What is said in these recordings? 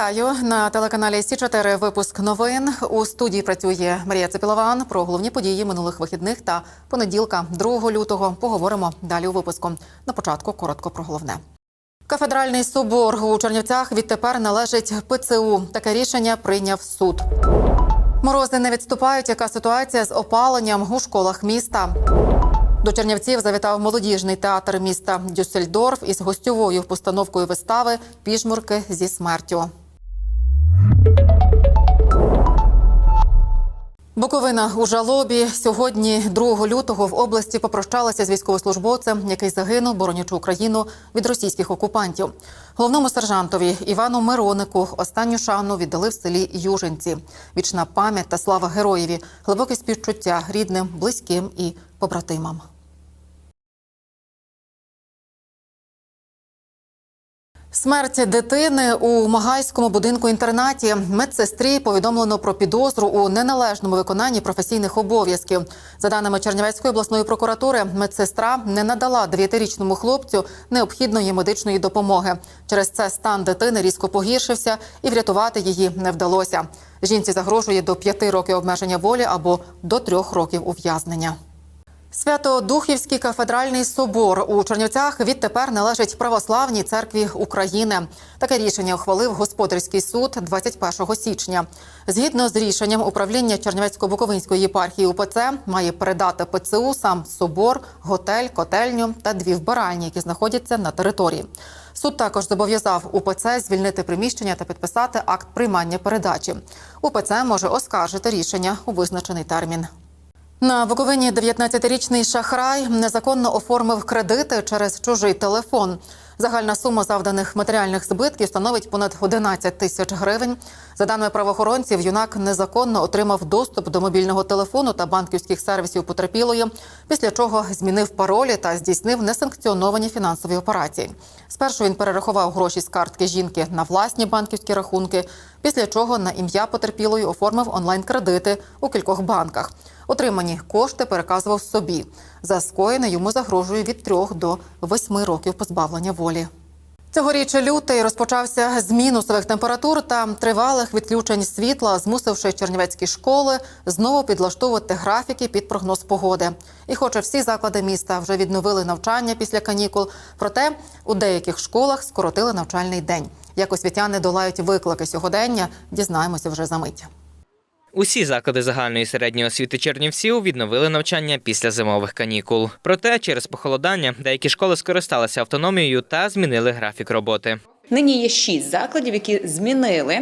Вітаю на телеканалі Сі 4 Випуск новин у студії працює Марія Цепілован. Про головні події минулих вихідних та понеділка, 2 лютого. Поговоримо далі у випуску. На початку коротко про головне. Кафедральний собор у Чернівцях відтепер належить ПЦУ. Таке рішення прийняв суд. Морози не відступають. Яка ситуація з опаленням у школах міста? До Чернівців завітав молодіжний театр міста Дюссельдорф із гостьовою постановкою вистави Піжмурки зі смертю. Буковина у жалобі сьогодні, 2 лютого, в області попрощалася з військовослужбовцем, який загинув, боронячи Україну від російських окупантів. Головному сержантові Івану Миронику останню шану віддали в селі Южинці. Вічна пам'ять та слава героєві, глибоке співчуття рідним, близьким і побратимам. Смерть дитини у Магайському будинку інтернаті медсестрі повідомлено про підозру у неналежному виконанні професійних обов'язків. За даними Чернівецької обласної прокуратури, медсестра не надала дев'ятирічному хлопцю необхідної медичної допомоги. Через це стан дитини різко погіршився і врятувати її не вдалося. Жінці загрожує до п'яти років обмеження волі або до трьох років ув'язнення. Свято-Духівський кафедральний собор у Чернівцях відтепер належить православній церкві України. Таке рішення ухвалив господарський суд 21 січня. Згідно з рішенням управління Чернівецько-Буковинської єпархії УПЦ має передати ПЦУ сам собор, готель, котельню та дві вбиральні, які знаходяться на території. Суд також зобов'язав УПЦ звільнити приміщення та підписати акт приймання передачі. УПЦ може оскаржити рішення у визначений термін. На Буковині 19-річний шахрай незаконно оформив кредити через чужий телефон. Загальна сума завданих матеріальних збитків становить понад 11 тисяч гривень. За даними правоохоронців, юнак незаконно отримав доступ до мобільного телефону та банківських сервісів потерпілої, після чого змінив паролі та здійснив несанкціоновані фінансові операції. Спершу він перерахував гроші з картки жінки на власні банківські рахунки, після чого на ім'я потерпілої оформив онлайн-кредити у кількох банках. Отримані кошти переказував собі. За скоєне йому загрожує від 3 до 8 років позбавлення волі. Цьогоріч лютий розпочався з мінусових температур та тривалих відключень світла, змусивши чернівецькі школи знову підлаштовувати графіки під прогноз погоди. І, хоча всі заклади міста вже відновили навчання після канікул, проте у деяких школах скоротили навчальний день. Як освітяни долають виклики сьогодення, дізнаємося вже за мить. Усі заклади загальної середньої освіти Чернівців відновили навчання після зимових канікул. Проте через похолодання деякі школи скористалися автономією та змінили графік роботи. Нині є шість закладів, які змінили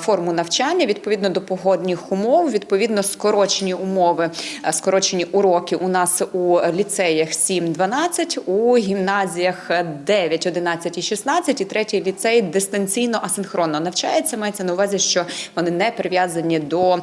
форму навчання відповідно до погодних умов. Відповідно, скорочені умови, скорочені уроки у нас у ліцеях 7-12, у гімназіях 9, 11 і 16, і третій ліцей дистанційно асинхронно навчається. Мається на увазі, що вони не прив'язані до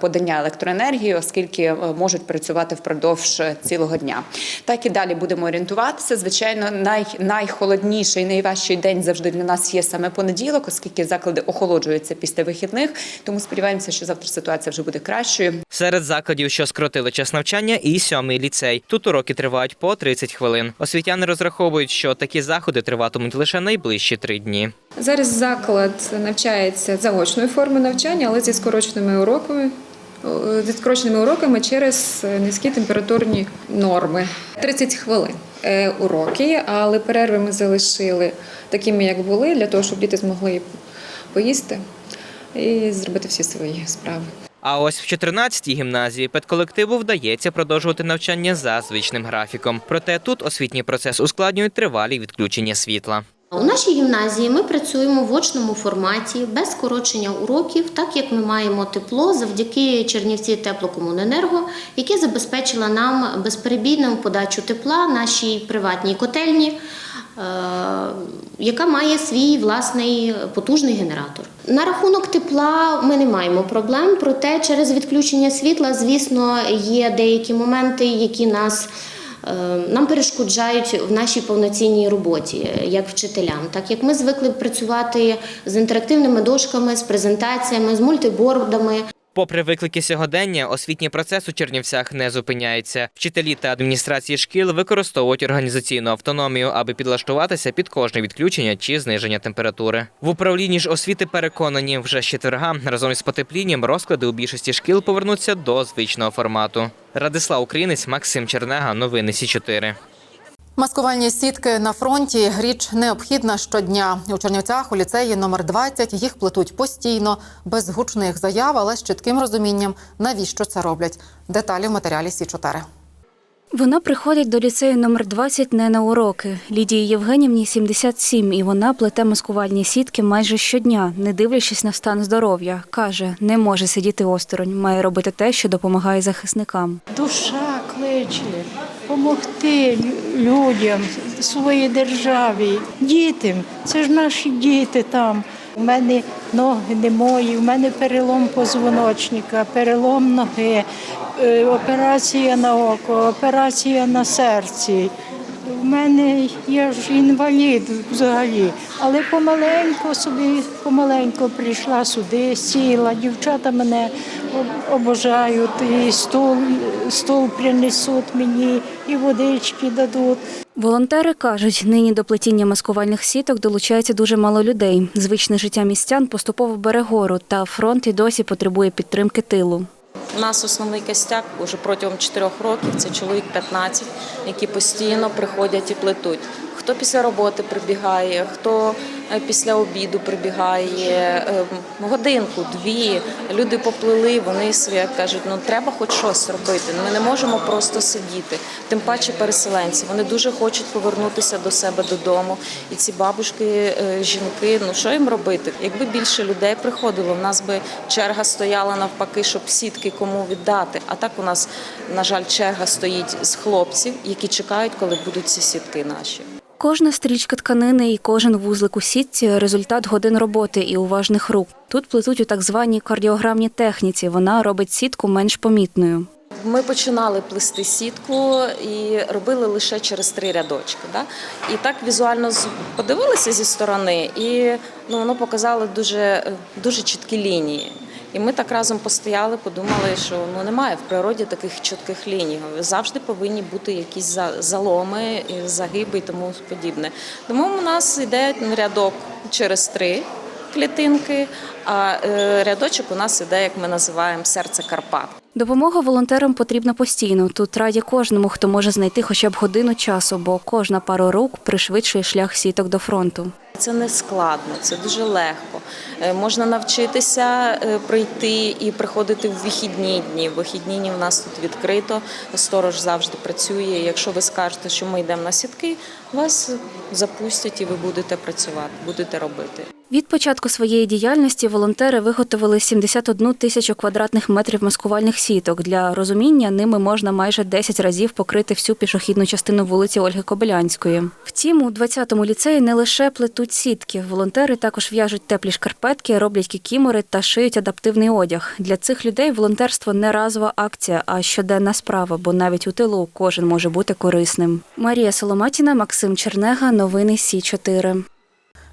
подання електроенергії, оскільки е, можуть працювати впродовж цілого дня. Так і далі будемо орієнтуватися. Звичайно, най, найхолодніший, найважчий день завжди для нас є саме понеділок, оскільки заклади охолоджуються після вихідних. Тому сподіваємося, що завтра ситуація вже буде кращою. Серед закладів, що скоротили час навчання, і сьомий ліцей. Тут уроки тривають по 30 хвилин. Освітяни розраховують, що такі заходи триватимуть лише найближчі три дні. Зараз заклад навчається заочною формою навчання, але зі скороченими уроками. Зі скороченими уроками через низькі температурні норми. 30 хвилин уроки, але перерви ми залишили такими, як були, для того, щоб діти змогли поїсти і зробити всі свої справи. А ось в 14-й гімназії педколективу вдається продовжувати навчання за звичним графіком. Проте тут освітній процес ускладнюють тривалі відключення світла. У нашій гімназії ми працюємо в очному форматі без скорочення уроків, так як ми маємо тепло завдяки Чернівці теплокомуненерго, яке забезпечило нам безперебійну подачу тепла нашій приватній котельні, е, яка має свій власний потужний генератор. На рахунок тепла ми не маємо проблем, проте через відключення світла, звісно, є деякі моменти, які нас нам перешкоджають в нашій повноцінній роботі як вчителям, так як ми звикли працювати з інтерактивними дошками, з презентаціями, з мультибордами. Попри виклики сьогодення, освітній процес у Чернівцях не зупиняється. Вчителі та адміністрації шкіл використовують організаційну автономію, аби підлаштуватися під кожне відключення чи зниження температури. В управлінні ж освіти переконані, вже з четверга разом із потеплінням розклади у більшості шкіл повернуться до звичного формату. Радислав Українець, Максим Чернега, новини Сі 4 Маскувальні сітки на фронті річ необхідна щодня. У Чернівцях у ліцеї номер 20 їх плетуть постійно, без гучних заяв, але з чітким розумінням, навіщо це роблять. Деталі в матеріалі Сі 4 Вона приходить до ліцею номер 20 не на уроки. Лідії Євгенівні 77, і вона плете маскувальні сітки майже щодня, не дивлячись на стан здоров'я. Каже, не може сидіти осторонь, має робити те, що допомагає захисникам. душа кличе, допомогти людям, своїй державі, дітям. Це ж наші діти там. У мене ноги не мої, у мене перелом позвоночника, перелом ноги, е, операція на око, операція на серці. У мене я ж інвалід взагалі, але помаленьку собі, помаленьку прийшла сюди, сіла. Дівчата мене обожають, і стол, стол принесуть мені, і водички дадуть. Волонтери кажуть, нині до плетіння маскувальних сіток долучається дуже мало людей. Звичне життя містян поступово бере гору, та фронт і досі потребує підтримки тилу. У нас основний костяк уже протягом 4 років це чоловік 15, які постійно приходять і плетуть. Хто після роботи прибігає, хто після обіду прибігає, е, годинку, дві. Люди поплили, вони собі кажуть, ну треба хоч щось робити. Ну, Ми не можемо просто сидіти. Тим паче переселенці. Вони дуже хочуть повернутися до себе додому. І ці бабушки, е, жінки, ну що їм робити? Якби більше людей приходило, в нас би черга стояла навпаки, щоб сітки кому віддати. А так у нас, на жаль, черга стоїть з хлопців, які чекають, коли будуть ці сітки наші. Кожна стрічка тканини і кожен вузлик у сітці результат годин роботи і уважних рук. Тут плетуть у так званій кардіограмній техніці. Вона робить сітку менш помітною. Ми починали плести сітку і робили лише через три рядочки. Да? І так візуально подивилися зі сторони, і ну, воно показало дуже, е, дуже чіткі лінії. І ми так разом постояли, подумали, що ну немає в природі таких чітких ліній. Завжди повинні бути якісь за- заломи, загиби і тому подібне. Тому у нас йде рядок через три клітинки, а е, рядочок у нас іде, як ми називаємо, серце Карпат. Допомога волонтерам потрібна постійно. Тут раді кожному, хто може знайти хоча б годину часу, бо кожна пара рук пришвидшує шлях сіток до фронту. Це не складно, це дуже легко. Е, Можна навчитися е, прийти і приходити в вихідні дні. Вихідні дні в нас тут відкрито. Сторож завжди працює. Якщо ви скажете, що ми йдемо на сітки, вас запустять і ви будете працювати, будете робити. Від початку своєї діяльності волонтери виготовили 71 тисячу квадратних метрів маскувальних сіток. Для розуміння ними можна майже 10 разів покрити всю пішохідну частину вулиці Ольги Кобилянської. Втім, у 20-му ліцеї не лише плетуть сітки. Волонтери також в'яжуть теплі шкарпетки, роблять кікімори та шиють адаптивний одяг. Для цих людей волонтерство не разова акція, а щоденна справа, бо навіть у тилу кожен може бути корисним. Марія Соломатіна, Максим Чернега, новини Сі 4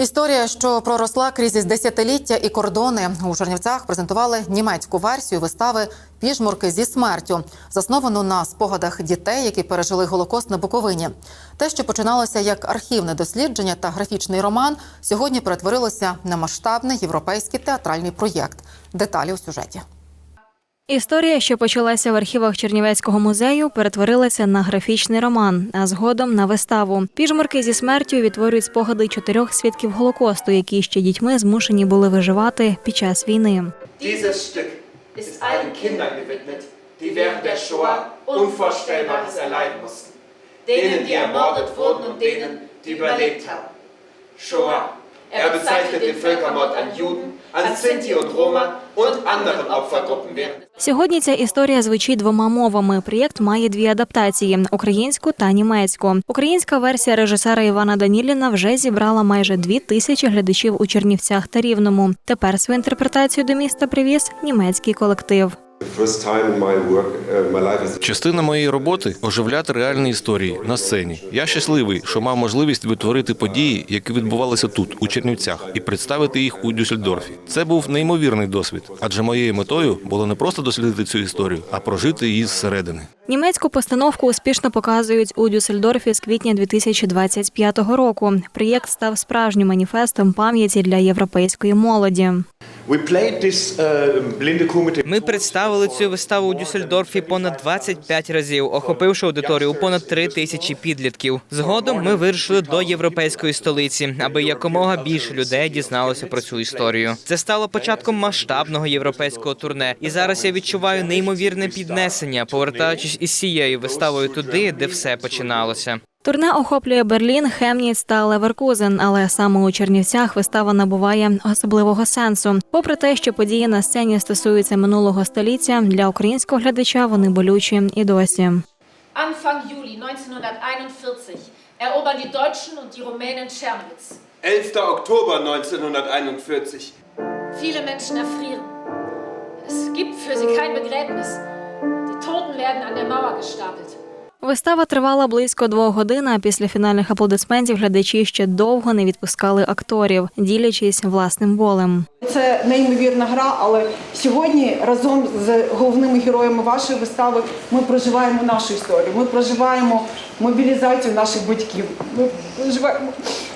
Історія, що проросла крізь десятиліття і кордони у Чернівцях презентували німецьку версію вистави Піжмурки зі смертю, засновану на спогадах дітей, які пережили голокост на Буковині. Те, що починалося як архівне дослідження та графічний роман, сьогодні перетворилося на масштабний європейський театральний проєкт. Деталі у сюжеті. Історія, що почалася в архівах Чернівецького музею, перетворилася на графічний роман, а згодом на виставу. Піжмурки зі смертю відтворюють спогади чотирьох свідків Голокосту, які ще дітьми змушені були виживати під час війни. Denen, die ermordet wurden und denen, die überlebt haben. Shoah. Er bezeichnet den Völkermord an Juden, an Sinti und Roma und anderen Opfergruppen Сьогодні ця історія звучить двома мовами. Проєкт має дві адаптації українську та німецьку. Українська версія режисера Івана Даніліна вже зібрала майже дві тисячі глядачів у Чернівцях та Рівному. Тепер свою інтерпретацію до міста привіз німецький колектив. Uh, Частина моєї роботи оживляти реальні історії на сцені. Я щасливий, що мав можливість відтворити події, які відбувалися тут, у Чернівцях, і представити їх у Дюссельдорфі. Це був неймовірний досвід, адже моєю метою було не просто дослідити цю історію, а прожити її зсередини. Німецьку постановку успішно показують у Дюссельдорфі з квітня 2025 року. Проєкт став справжнім маніфестом пам'яті для європейської молоді. Uh, Ми представили цю виставу у Дюссельдорфі понад 25 разів, охопивши аудиторію у понад 3 тисячі підлітків. Згодом ми вирушили до європейської столиці, аби якомога більше людей дізналося про цю історію. Це стало початком масштабного європейського турне, і зараз я відчуваю неймовірне піднесення, повертаючись із цією виставою туди, де все починалося. Турне охоплює Берлін, Хемніц та Леверкузен, але саме у Чернівцях вистава набуває особливого сенсу. Попри те, що події на сцені стосуються минулого століття, для українського глядача вони болючі і досі. Anfang Juli 1941 erobern die Deutschen und die Rumänen Czernowitz. 11. Oktober 1941. Viele Menschen erfrieren. Es gibt für sie kein Begräbnis. Die Toten werden an der Mauer gestapelt. Вистава тривала близько двох годин. А після фінальних аплодисментів глядачі ще довго не відпускали акторів, ділячись власним болем. Це неймовірна гра, але сьогодні разом з головними героями вашої вистави ми проживаємо нашу історію. Ми проживаємо мобілізацію наших батьків. Ми проживаємо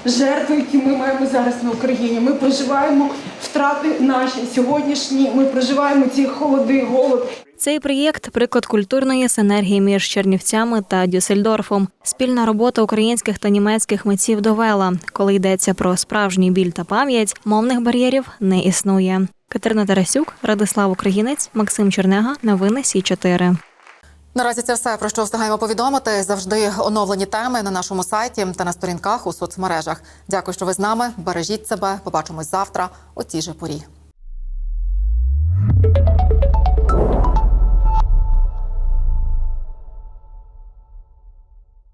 жертви, які ми маємо зараз на Україні. Ми проживаємо втрати наші сьогоднішні. Ми проживаємо ці холоди, голод. Цей проєкт приклад культурної синергії між Чернівцями та Дюссельдорфом. Спільна робота українських та німецьких митців довела, коли йдеться про справжній біль та пам'ять, мовних бар'єрів не існує. Катерина Тарасюк, Радислав Українець, Максим Чернега. Новини Сі 4 Наразі це все про що встигаємо повідомити. Завжди оновлені теми на нашому сайті та на сторінках у соцмережах. Дякую, що ви з нами. Бережіть себе. Побачимось завтра о цій же порі.